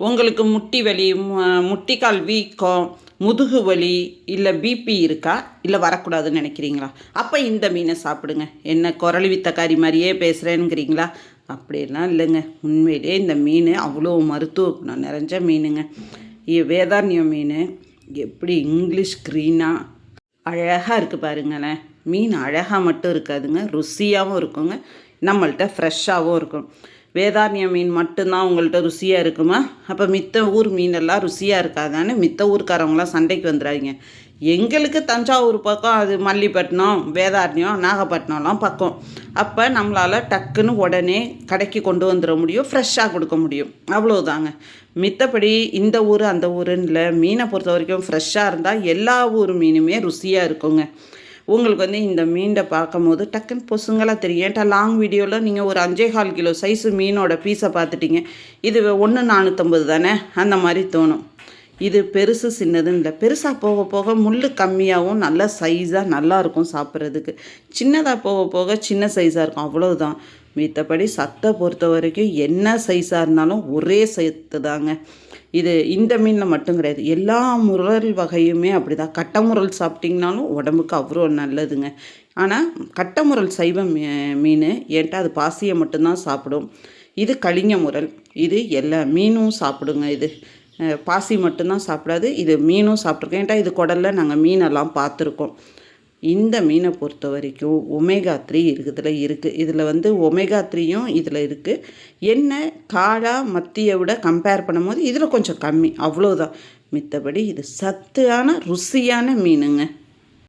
உங்களுக்கு முட்டி வலி முட்டிக்கால் வீக்கம் முதுகு வலி இல்லை பிபி இருக்கா? இல்லை வரக்கூடாதுன்னு நினைக்கிறீங்களா? அப்போ இந்த மீனை சாப்பிடுங்க. என்ன குரல் வித்தக்காரி மாதிரியே பேசுகிறேனுங்கிறீங்களா அப்படியெல்லாம் இல்லைங்க. உண்மையிலே இந்த மீன் அவ்வளோ மருத்துவ குணம் நிறைஞ்ச மீனுங்க. இ- வேதாரண்யம் மீன். எப்படி இங்கிலீஷ் க்ரீனாக அழகாக இருக்குது பாருங்களேன். மீன் அழகாக மட்டும் இருக்காதுங்க. ருசியாகவும் இருக்குங்க. நம்மள்கிட்ட ஃப்ரெஷ்ஷாகவும் இருக்கும். வேதாரண்ய மீன் மட்டும்தான் உங்கள்கிட்ட ருசியாக இருக்குமா? அப்போ மித்த ஊர் மீனெல்லாம் ருசியாக இருக்காதான்னு மித்த ஊருக்காரவங்களாம் சண்டைக்கு வந்துடாதீங்க எங்களுக்கு தஞ்சாவூர் பக்கம் அது மல்லிப்பட்டினம் வேதாரண்யம் நாகப்பட்டினம்லாம் பக்கம். அப்போ நம்மளால் டக்குன்னு உடனே கடைக்கு கொண்டு வந்துட முடியும் ஃப்ரெஷ்ஷாக கொடுக்க முடியும். அவ்வளோதாங்க மித்தபடி இந்த ஊர் அந்த ஊருன்னு இல்லை மீனை பொறுத்த வரைக்கும் ஃப்ரெஷ்ஷாக இருந்தால் எல்லா ஊர் மீனுமே ருசியாக இருக்குங்க. உங்களுக்கு வந்து இந்த மீனை பார்க்கும்போது டக்குன்னு பொசுங்களாக தெரியும். ஏன்ட்டா லாங் வீடியோவில் நீங்கள் ஒரு அஞ்சே கால் கிலோ சைஸு மீனோட பீஸை பார்த்துட்டீங்க. இது ஒன்று நானூற்றம்பது தானே? அந்த மாதிரி தோணும். இது பெருசு சின்னதுன்னு இல்லை. பெருசாக போக போக முள் கம்மியாகவும் நல்ல சைஸாக நல்லாயிருக்கும் சாப்பிட்றதுக்கு. சின்னதாக போக போக சின்ன சைஸாக இருக்கும். அவ்வளோதான் மித்தபடி சத்தை பொறுத்த வரைக்கும் என்ன சைஸாக இருந்தாலும் ஒரே சத்து தாங்க. இது இந்த மீனில் மட்டும் கிடையாது. எல்லா முரல் வகையுமே அப்படி தான் கட்டமுரல் சாப்பிட்டிங்கனாலும் உடம்புக்கு அவ்வளோ நல்லதுங்க. ஆனால் கட்டமுரல் சைவ மீ மீன் ஏன்ட்டா அது பாசியை மட்டும்தான் சாப்பிடும். இது கலிங்க முரல். இது எல்லா மீனும் சாப்பிடுங்க இது. பாசி மட்டும்தான் சாப்பிடாது. இது மீனும் சாப்பிட்ருக்கோம் ஏன்ட்டா இது குடலில் நாங்கள் மீனெல்லாம் பார்த்துருக்கோம். இந்த மீனை பொறுத்த வரைக்கும் ஒமேகா த்ரீ இருக்குதுல இருக்குது இதில் வந்து ஒமேகா த்ரீயும் இதில் இருக்குது என்ன காடா மத்தியை விட கம்பேர் பண்ணும்போது இதில் கொஞ்சம் கம்மி. அவ்வளோதான் மித்தபடி இது சத்தான ருசியான மீனுங்க.